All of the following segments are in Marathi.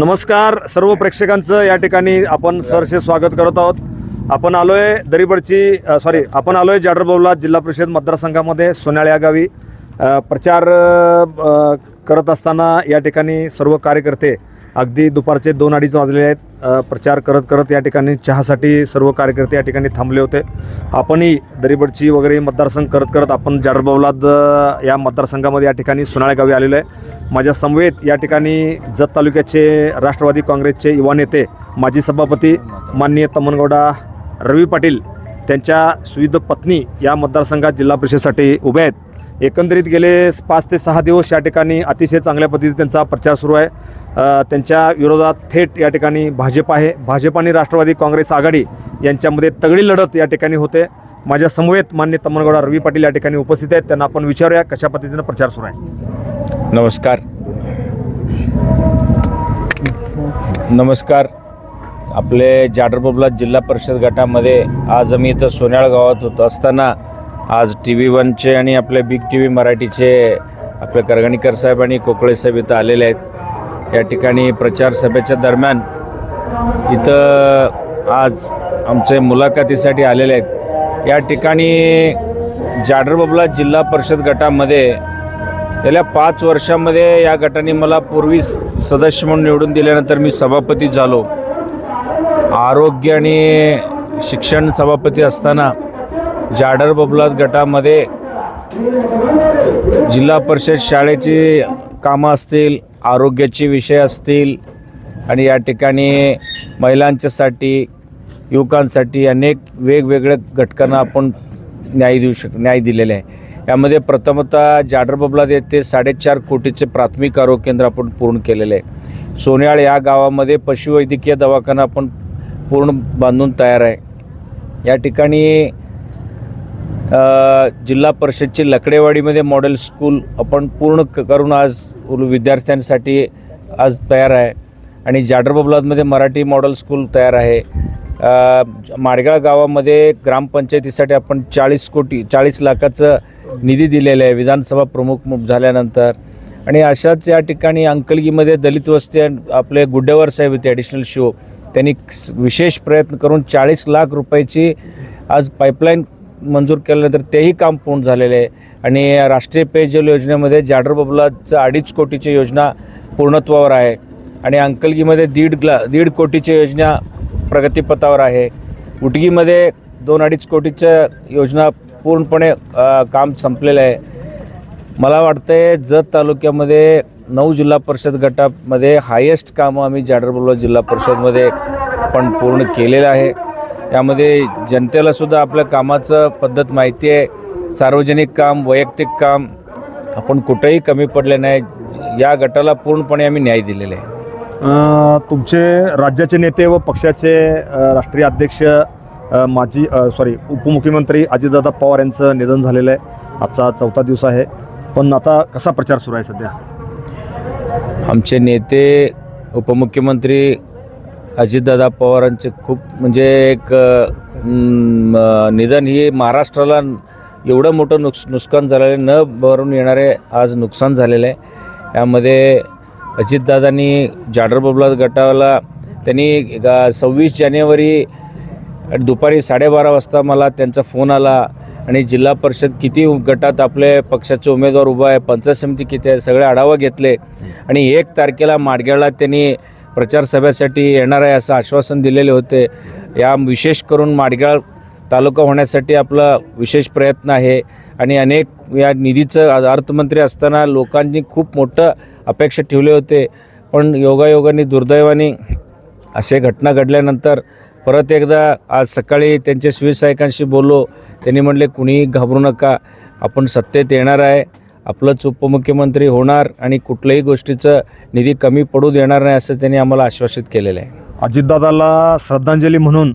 नमस्कार सर्व प्रेक्षकांचं या ठिकाणी आपण सरसे स्वागत करत आहोत. आपण आलोय दरीबडची सॉरी आपण आलोय जाडरबावला जिल्हा परिषद मतदारसंघामध्ये सोन्याळ या गावी. प्रचार करत असताना या ठिकाणी सर्व कार्यकर्ते अगदी दुपारचे दोन अडीच वाजलेले आहेत. प्रचार करत करत या ठिकाणी चहासाठी सर्व कार्यकर्ते या ठिकाणी थांबले होते. आपणही दरीबडची वगैरे मतदारसंघ करत करत आपण जाडरबावलाद या मतदारसंघामध्ये या ठिकाणी सोनाळे गावी आलेलो आहे. माझ्या समवेत या ठिकाणी जत तालुक्याचे राष्ट्रवादी काँग्रेसचे युवा नेते माजी सभापती माननीय तमनगौडा रवी पाटील त्यांच्या सुविध पत्नी या मतदारसंघात जिल्हा परिषदेसाठी उभे आहेत. एकंदरीत गेले पाच ते सहा दिवस या ठिकाणी अतिशय चांगल्या पद्धतीने त्यांचा प्रचार सुरू आहे. त्यांच्या विरोधात थेट या ठिकाणी भाजप आहे. भाजप आणि राष्ट्रवादी काँग्रेस आघाडी यांच्यामध्ये तगडी लढत या ठिकाणी होते. माझ्या समवेत मान्य तमनगौडा रवी पाटील या ठिकाणी उपस्थित आहेत. त्यांना आपण विचारूया कशा पद्धतीनं प्रचार सुरू आहे. नमस्कार. नमस्कार. आपले जाडरबबला जिल्हा परिषद गटामध्ये आज आम्ही इथं सोन्याळ गावात होत असताना आज टी व्ही वनचे आणि आपले बिग टी व्ही मराठीचे आपले करगणीकर साहेब आणि कोकळे साहेब इथं आलेले आहेत. या ठिकाणी प्रचार सभेच्या दरम्यान इथं आज आमचे मुलाखतीसाठी आलेले आहेत. या ठिकाणी जाडरबबला जिल्हा परिषद गटामध्ये गेल्या पाच वर्षामध्ये या गटाने मला पूर्वी सदस्य म्हणून निवडून दिल्यानंतर मी सभापती झालो. आरोग्य आणि शिक्षण सभापती असताना जाडर बबलात गटामध्ये जिल्हा परिषद शाळेची कामं असतील आरोग्याचे विषय असतील आणि या ठिकाणी महिलांच्यासाठी युवकांसाठी अनेक वेगवेगळ्या घटकांना आपण न्याय देऊ शक न्याय दिलेले आहे. यामध्ये प्रथमतः जाडर बबलाद येथे साडेचार कोटीचे प्राथमिक आरोग्य केंद्र आपण पूर्ण केलेले आहे. सोन्याळ या गावामध्ये पशुवैद्यकीय दवाखाना आपण पूर्ण बांधून तयार आहे. या ठिकाणी जिल्हा परिषदची लकडेवाडीमध्ये मॉडेल स्कूल आपण पूर्ण क करून आज विद्यार्थ्यांसाठी आज तयार आहे. आणि जाडर बबलादमध्ये मराठी मॉडेल स्कूल तयार आहे. माडगाळ गावामध्ये ग्रामपंचायतीसाठी आपण चाळीस कोटी चाळीस लाखाचं निधी दिलेलं आहे. विधानसभा प्रमुख झाल्यानंतर. आणि अशाच या ठिकाणी अंकलगीमध्ये दलित वस्ती आपले गुड्डेवर साहेब होते ॲडिशनल शो त्यांनी विशेष प्रयत्न करून चाळीस लाख रुपयाची आज पाईपलाईन मंजूर केल्यानंतर तेही काम पूर्ण झालेले आहे. आणि राष्ट्रीय पेयजल योजनेमध्ये जाडर बबलाचं अडीच कोटीची योजना पूर्णत्वावर आहे. आणि अंकलगीमध्ये दीड ग्ला दीड कोटीची योजना प्रगतीपथावर आहे. उटगीमध्ये दोन अडीच कोटीच्या योजना पूर्णपणे काम संपलेलं आहे. मला वाटतंय जत तालुक्यामध्ये नऊ जिल्हा परिषद गटामध्ये हायेस्ट कामं आम्ही जाडरबोला जिल्हा परिषदमध्ये पण पूर्ण केलेलं आहे. यामध्ये जनतेलासुद्धा आपल्या कामाचं पद्धत माहिती आहे. सार्वजनिक काम वैयक्तिक काम आपण कुठेही कमी पडले नाही. या गटाला पूर्णपणे आम्ही न्याय दिलेला आहे. तुमचे राज्याचे नेते व पक्षाचे राष्ट्रीय अध्यक्ष माजी सॉरी उपमुख्यमंत्री अजितदादा पवार यांचं निधन झालेलं आहे. आजचा चौथा दिवस आहे. पण आता कसा प्रचार सुरू आहे सध्या? आमचे नेते उपमुख्यमंत्री अजितदादा पवारांचे खूप म्हणजे एक निधन ही महाराष्ट्राला एवढं मोठं नुकस नुकसान झालेलं आहे. न भरून येणारे आज नुकसान झालेलं आहे. यामध्ये अजितदादांनी जाडर बबला गटाला त्यांनी सव्वीस जानेवारी दुपारी साडेबारा वाजता मला त्यांचा फोन आला आणि जिल्हा परिषद किती गटात आपले पक्षाचे उमेदवार उभा आहे पंचायत समिती किती आहे सगळे आढावा घेतले. आणि एक तारखेला माडग्याला त्यांनी प्रचार सभेसाठी येणार आहे असं आश्वासन दिलेले होते. या विशेष करून माडगाळ तालुका होण्यासाठी आपला विशेष प्रयत्न आहे. आणि अनेक या निधीचं अर्थमंत्री असताना लोकांनी खूप मोठं अपेक्षा ठेवले होते. पण योगायोगाने दुर्दैवाने असे घटना घडल्यानंतर परत एकदा आज सकाळी त्यांच्या शिवसैनिकांशी बोललो. त्यांनी म्हणले कुणीही घाबरू नका. आपण सत्तेत येणार आहे. आपलंच उपमुख्यमंत्री होणार आणि कुठल्याही गोष्टीचं निधी कमी पडू देणार नाही असं त्यांनी आम्हाला आश्वासित केलेलं आहे. अजितदादाला श्रद्धांजली म्हणून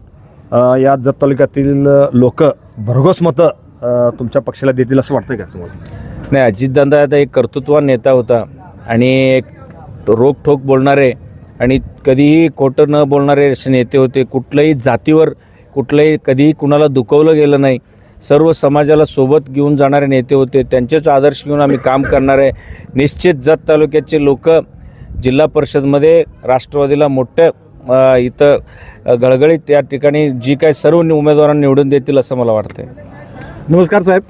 या जत तालुक्यातील लोक भरघोस मतं तुमच्या पक्षाला देतील असं वाटतंय का तुम्हाला? नाही अजितदादा आता एक कर्तृत्वान नेता होता आणि एक रोखठोक बोलणारे आणि कधीही खोटं न बोलणारे असे नेते होते कुठल्याही जातीवर कुठलंही कधीही कुणाला दुखवलं गेलं नाही. सर्व समाजाला सोबत घेऊन जाणारे नेते होते त्यांचेच आदर्श घेऊन आम्ही काम करणार आहे. निश्चित जत तालुक्याचे लोक जिल्हा परिषदमध्ये राष्ट्रवादीला मोठं इथं गळगळीत या ठिकाणी जी काय सर्व उमेदवारांना निवडून देतील असं मला वाटतं नमस्कार साहेब.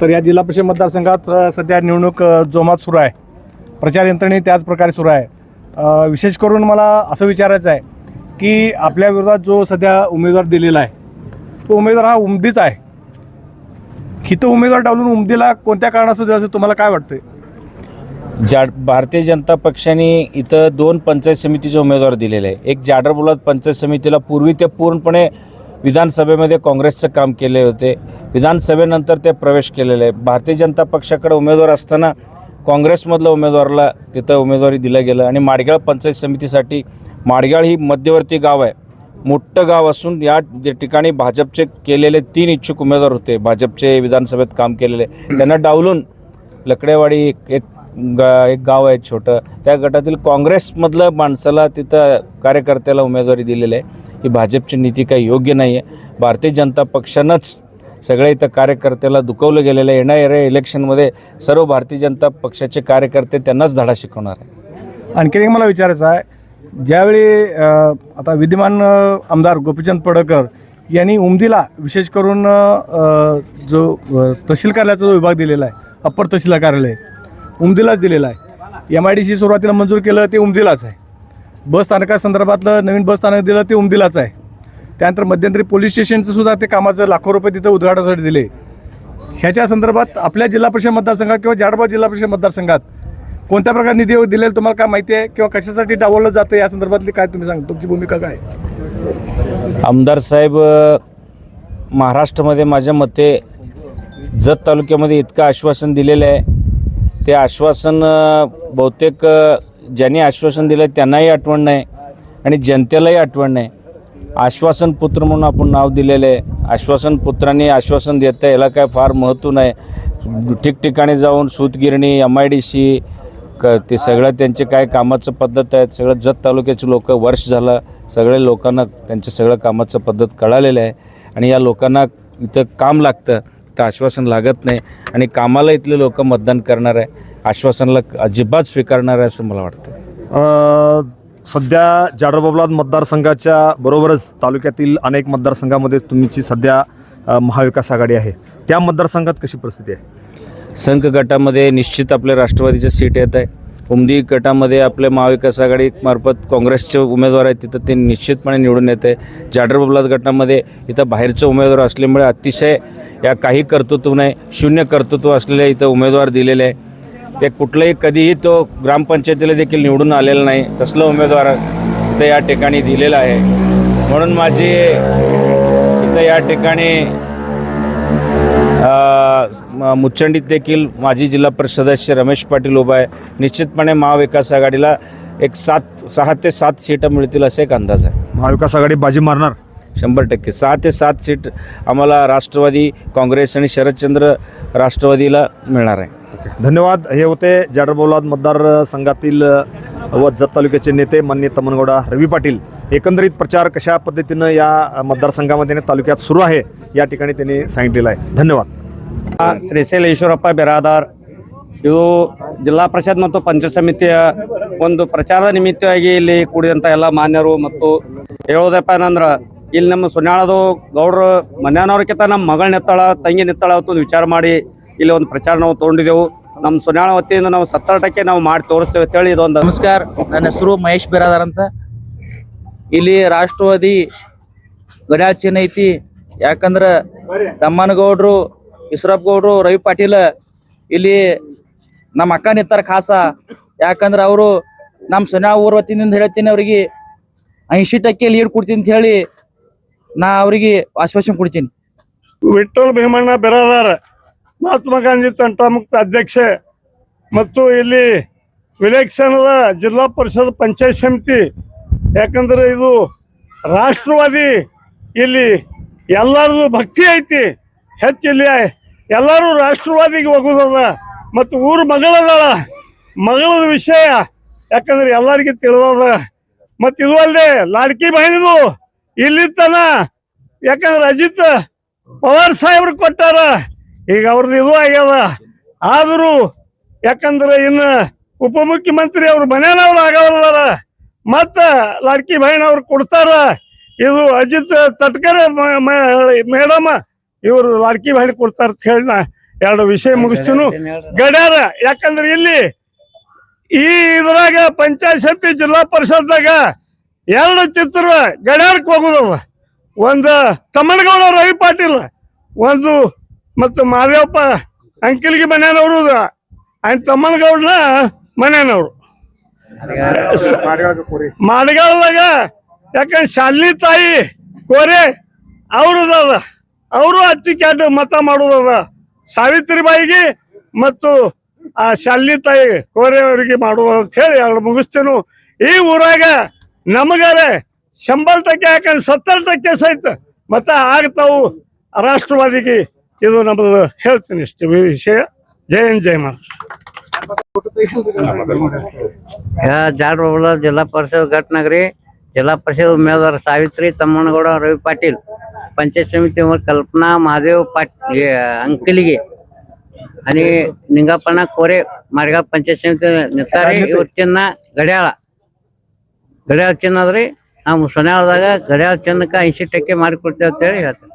तर या जिल्हा परिषद मतदारसंघात सध्या निवडणूक जोमात सुरू आहे. प्रचार यंत्रणी त्याच प्रकारे सुरू आहे. विशेष करून मला असं विचारायचं आहे की आपल्या विरोधात जो सध्या उमेदवार दिलेला आहे तो उमेदवार हा उमदीच आहे. की तो उमेदवार डावलून उमदीला कोणत्या कारणासुद्धा असं तुम्हाला काय वाटतंय? जा भारतीय जनता पक्षाने इथं दोन पंचायत समितीचे उमेदवार दिलेले आहे. एक जाडर बोलात पंचायत समितीला पूर्वी ते पूर्णपणे विधानसभेमध्ये काँग्रेसचं काम केले होते. विधानसभेनंतर ते प्रवेश केलेले आहे. भारतीय जनता पक्षाकडे उमेदवार असताना काँग्रेसमधलं उमेदवाराला तिथं उमेदवारी दिलं गेलं आणि माडगाळ पंचायत समितीसाठी माडगाळ ही मध्यवर्ती गाव आहे. मोठं गाव असून या ठिकाणी भाजपचे केलेले तीन इच्छुक उमेदवार होते. भाजपचे विधानसभेत काम केलेले. त्यांना डावलून लकडेवाडी एक एक गा एक गाव आहे छोटं. त्या गटातील काँग्रेसमधलं माणसाला तिथं कार्यकर्त्याला उमेदवारी दिलेली आहे. ही भाजपची नीती काही योग्य नाही आहे भारतीय जनता पक्षानंच सगळ्या इथं कार्यकर्त्याला दुखवलं गेलेलं आहे. येणाऱ्या इलेक्शनमध्ये सर्व भारतीय जनता पक्षाचे कार्यकर्ते त्यांनाच धडा शिकवणार आहे. आणखी एक मला विचारायचं आहे. ज्यावेळी आता विद्यमान आमदार गोपीचंद पडळकर यांनी उमदीला विशेष करून जो तहसील कार्यालयाचा जो विभाग दिलेला आहे अप्पर तहसील कार्यालय उमदीलाच दिलेला आहे. एम आय डी सी सुरुवातीला मंजूर केलं ते उमदीलाच आहे. बस स्थानकासंदर्भातलं नवीन बस स्थानक दिलं ते उमदीलाच आहे. त्यानंतर मध्यंतरी पोलीस स्टेशनचं सुद्धा ते कामाचं लाखो रुपये तिथं उद्घाटनासाठी दिले. ह्याच्या संदर्भात आपल्या जिल्हा परिषद मतदारसंघात किंवा जाडबा जिल्हा परिषद मतदारसंघात कोणत्या प्रकारे निधी दिलेला तुम्हाला काय माहिती आहे? किंवा कशासाठी डावललं जातं? या संदर्भातली काय तुम्ही सांगा तुमची भूमिका काय आमदार साहेब महाराष्ट्रामध्ये माझ्या मते जत तालुक्यामध्ये इतकं आश्वासन दिलेलं आहे. ते आश्वासन बहुतेक ज्यांनी आश्वासन दिलं त्यांनाही आठवण नाही आणि जनतेलाही आठवण नाही. आश्वासन पुत्र म्हणून आपण नाव दिलेलं आहे. आश्वासन पुत्रांनी आश्वासन देतं याला काय फार महत्त्व नाही. ठिकठिकाणी जाऊन सूतगिरणी एम आय डी सी क ते सगळं त्यांचे काय कामाचं पद्धत आहेत सगळं जत तालुक्याचे लोक वर्ष झालं सगळे लोकांना त्यांच्या सगळं कामाचं पद्धत कळालेलं आहे. आणि या लोकांना इथं काम लागतं तर आश्वासन लागत नाही आणि कामाला इथले लोक मतदान करणार आहे. आश्वासनाला अजिबात स्वीकारणार आहे असं मला वाटतं. सध्या जाडरबाबलाद मतदारसंघाच्या बरोबरच तालुक्यातील अनेक मतदारसंघामध्ये तुमची सध्या महाविकास आघाडी आहे. त्या मतदारसंघात कशी परिस्थिती आहे? संघ गटामध्ये निश्चित आपल्या राष्ट्रवादीच्या सीट येत आहे. उमदी गटामध्ये आपल्या महाविकास आघाडी मार्फत काँग्रेसचे उमेदवार आहेत तिथं ते निश्चितपणे निवडून येत आहे. जाडर बबलाद गटामध्ये इथं बाहेरचे उमेदवार असल्यामुळे अतिशय या काही कर्तृत्व नाही शून्य कर्तृत्व असलेले इथं उमेदवार दिलेले आहे. ते कुठलंही कधीही तो ग्रामपंचायतीला देखील निवडून आलेला नाही तसलं उमेदवार इथं या ठिकाणी दिलेला आहे. म्हणून माझी इथं या ठिकाणी अ, म- मुचंडीत देखील माजी जिल्हा परिषद सदस्य रमेश पाटील उभा आहे. निश्चितपणे महाविकास आघाडीला एक सात सहा ते सात सीटं मिळतील असा एक अंदाज आहे. महाविकास आघाडी बाजी मारणार? शंभर टक्के. सहा ते सात सीट आम्हाला राष्ट्रवादी काँग्रेस आणि शरदचंद्र राष्ट्रवादीला मिळणार आहे. धन्यवाद हे होते जाडरबौलाद मतदारसंघातील अ, व जत तालुक्याचे नेते मान्य तमनगौडा रवी पाटील एकंदरीत प्रचार कशा पद्धतीनं या अ, मतदारसंघामध्ये आणि तालुक्यात सुरू आहे या ठिकाणी त्यांनी सांगितलेलं आहे धन्यवाद ಶ್ರೀಶೈಲ ಈಶ್ವರಪ್ಪ ಬಿರಾದಾರ್ ಇವು ಜಿಲ್ಲಾ ಪರಿಷತ್ ಮತ್ತು ಪಂಚಾಯತ್ ಸಮಿತಿಯ ಒಂದು ಪ್ರಚಾರದ ನಿಮಿತ್ತವಾಗಿ ಇಲ್ಲಿ ಕೂಡಿದಂಥ ಎಲ್ಲ ಮಾನ್ಯರು ಮತ್ತು ಹೇಳೋದಪ್ಪ ಏನಂದ್ರೆ ಇಲ್ಲಿ ನಮ್ಮ ಸುನ್ಯಾಳದು ಗೌಡ್ರು ಮನ್ಯಾನವ್ರಕ್ಕಿಂತ ನಮ್ಮ ಮಗಳು ನಿತ್ತಾಳ ತಂಗಿ ನಿತ್ತಾಳ ಅಂತ ಒಂದು ವಿಚಾರ ಮಾಡಿ ಇಲ್ಲಿ ಒಂದು ಪ್ರಚಾರ ನಾವು ತೊಗೊಂಡಿದ್ದೆವು. ನಮ್ಮ ಸುನಾಳ ವತಿಯಿಂದ ನಾವು ಸತ್ತಾಟಕ್ಕೆ ನಾವು ಮಾಡಿ ತೋರಿಸ್ತೇವೆ ಅಂತೇಳಿ ಇದೊಂದು. ನಮಸ್ಕಾರ ನನ್ನ ಹೆಸರು ಮಹೇಶ್ ಬಿರಾದಾರ್ ಅಂತ. ಇಲ್ಲಿ ರಾಷ್ಟ್ರವಾದಿ ಗಡಾಚಿನ ಐತಿ. ಯಾಕಂದ್ರ ತಮ್ಮನಗೌಡ್ರು ಇಸ್ರಪ್ ಗೌಡ್ರು ರವಿ ಪಾಟೀಲ್ ಇಲ್ಲಿ ನಮ್ಮ ಅಕ್ಕ ನಿಂತಾರ ಖಾಸ. ಯಾಕಂದ್ರ ಅವರು ನಮ್ಮ ಸುನಾ ಊರ್ ವತಿಯಿಂದ ಹೇಳ್ತೀನಿ ಅವ್ರಿಗೆ ಐಶಿ ಟಕ್ಕೆ ಲೀಡ್ ಕೊಡ್ತೀನಿ ಅಂತ ಹೇಳಿ ನಾ ಅವ್ರಿಗೆ ಆಶ್ವಾಸನೆ ಕೊಡ್ತೀನಿ. ವಿಠಲ್ ಭೀಮಣ್ಣ ಬಿರಾದಾರ. ಮಹಾತ್ಮ ಗಾಂಧಿ ತಂಟಾಮುಕ್ತ ಅಧ್ಯಕ್ಷ. ಮತ್ತು ಇಲ್ಲಿ ವಿಲೇಕ್ಷಣದ ಜಿಲ್ಲಾ ಪರಿಷತ್ ಪಂಚಾಯತ್ ಸಮಿತಿ. ಯಾಕಂದ್ರೆ ಇದು ರಾಷ್ಟ್ರವಾದಿ ಇಲ್ಲಿ ಎಲ್ಲರದು ಭಕ್ತಿ ಐತಿ. ಹೆಚ್ಚು ಇಲ್ಲಿ ಎಲ್ಲರೂ ರಾಷ್ಟ್ರವಾದಿಗೆ ಹೋಗೋದಲ್ಲ. ಮತ್ತು ಊರು ಮಗಳದಾಳ ಮಗಳದ ವಿಷಯ ಯಾಕಂದ್ರೆ ಎಲ್ಲರಿಗೆ ತಿಳಿದದ. ಮತ್ತು ಇದು ಅಲ್ಲದೆ ಲಾಡ್ಕಿ ಬಹಿನಿದು ಇಲ್ಲಿ ತನ ಯಾಕಂದ್ರೆ ಅಜಿತ್ ಪವಾರ್ ಸಾಹೇಬ್ರು ಕೊಟ್ಟಾರ. ಈಗ ಅವ್ರದ್ದು ಇದು ಆಗ್ಯದ. ಆದರೂ ಯಾಕಂದ್ರೆ ಇನ್ನು ಉಪಮುಖ್ಯಮಂತ್ರಿ ಅವ್ರ ಮನೆಯವ್ರು ಆಗವಲ್ಲ ಮತ್ತು ಲಾಡ್ಕಿ ಬಹಣ್ಣವ್ರು ಕೊಡ್ತಾರ. ಇದು ಅಜಿತ್ ತಟ್ಕರೆ ಮೇಡಮ್ ಇವರು ಲಾಡ್ಕಿ ಬಾಯಿ ಕೊಡ್ತಾರ ಅಂತ ಹೇಳಿ ನಾ ಎರಡು ವಿಷಯ ಮುಗಿಸ್ತೀನು. ಗಡ್ಯಾರ ಯಾಕಂದ್ರೆ ಇಲ್ಲಿ ಈ ಇದ್ರಾಗ ಪಂಚಾಯತ್ ಸಮಿತಿ ಜಿಲ್ಲಾ ಪರಿಷತ್ದಾಗ ಎರಡು ಚಿತ್ರ ಗಡ್ಯಾರಕ್ಕೆ ಹೋಗುದವ. ಒಂದು ತಮ್ಮನಗೌಡ ರವಿ ಪಾಟೀಲ್. ಒಂದು ಮತ್ತು ಮಾದೇವಪ್ಪ ಅಂಕಿಲ್ಗೆ ಮನೆಯವರು ಆಯ್ನ ತಮ್ಮನಗೌಡ್ರ ಮನೆಯವರು. ಮಾಡಗಾಲದಾಗ ಯಾಕಂದ್ರೆ ಶಾಲಿ ತಾಯಿ ಕೋರೆ ಅವ್ರದದ ಅವರು ಅಚ್ಚಿ ಕ್ಯಾಟ್ ಮತ ಮಾಡೋದದ. ಸಾವಿತ್ರಿಬಾಯಿಗೆ ಮತ್ತು ಆ ಶಾಲಿ ತಾಯಿ ಕೋರೆ ಅವರಿಗೆ ಮಾಡುವ ಅಂತ ಹೇಳಿ ಅವ್ರು ಮುಗಿಸ್ತೇನು. ಈ ಊರಾಗ ನಮಗಾರೆ ಶಂಬರ್ ಟಕ್ಕೆ ಯಾಕಂದ್ರೆ ಸತ್ತರ ಟಕ್ಕೆ ಸಹಿತ ಮತ ಆಗ್ತಾವು ರಾಷ್ಟ್ರವಾದಿಗೆ. ಇದು ನಮ್ದು ಹೇಳ್ತೀನಿ ಇಷ್ಟು ವಿಷಯ. ಜೈ ಹಿಂದ್ ಜೈ ಜಾಡ್ಬಲ ಜಿಲ್ಲಾ ಪರಿಷತ್ ಘಟನಗರಿ. ಜಿಲ್ಲಾ ಪರಿಷತ್ ಮೇಲ್ದಾರ ಸಾವಿತ್ರಿ ತಮ್ಮನಗೌಡ ರವಿ ಪಾಟೀಲ್. ಪಂಚಾಯತ್ समितीवर ಕಲ್ಪನಾ ಮಹಾದೇವ್ ಪಾಟೀಲ್ ಅಂಕಲಿಗೆ. ಅನಿ निंगापणा ಕೋರೆ ಮಾರ್ಗ पंचायत ಸಮಿತಿ ನಿಂತಾರೆ. ಇವ್ರ ಚಿನ್ನ ಗಡಿಯಾಳ. ಗಡಿಯಾಳ ಚಿನ್ನ ಅದ್ರಿ. ನಾವು ಸೊನ್ಯಾಳದಾಗ ಗಡಿಯಾಳ ಚಿನ್ನಕ್ಕೆ ಐಂಶಿ ಟಕ್ಕೆ ಮಾಡಿಕೊಡ್ತೇವೆ ಅಂತೇಳಿ ಹೇಳ್ತಾರೆ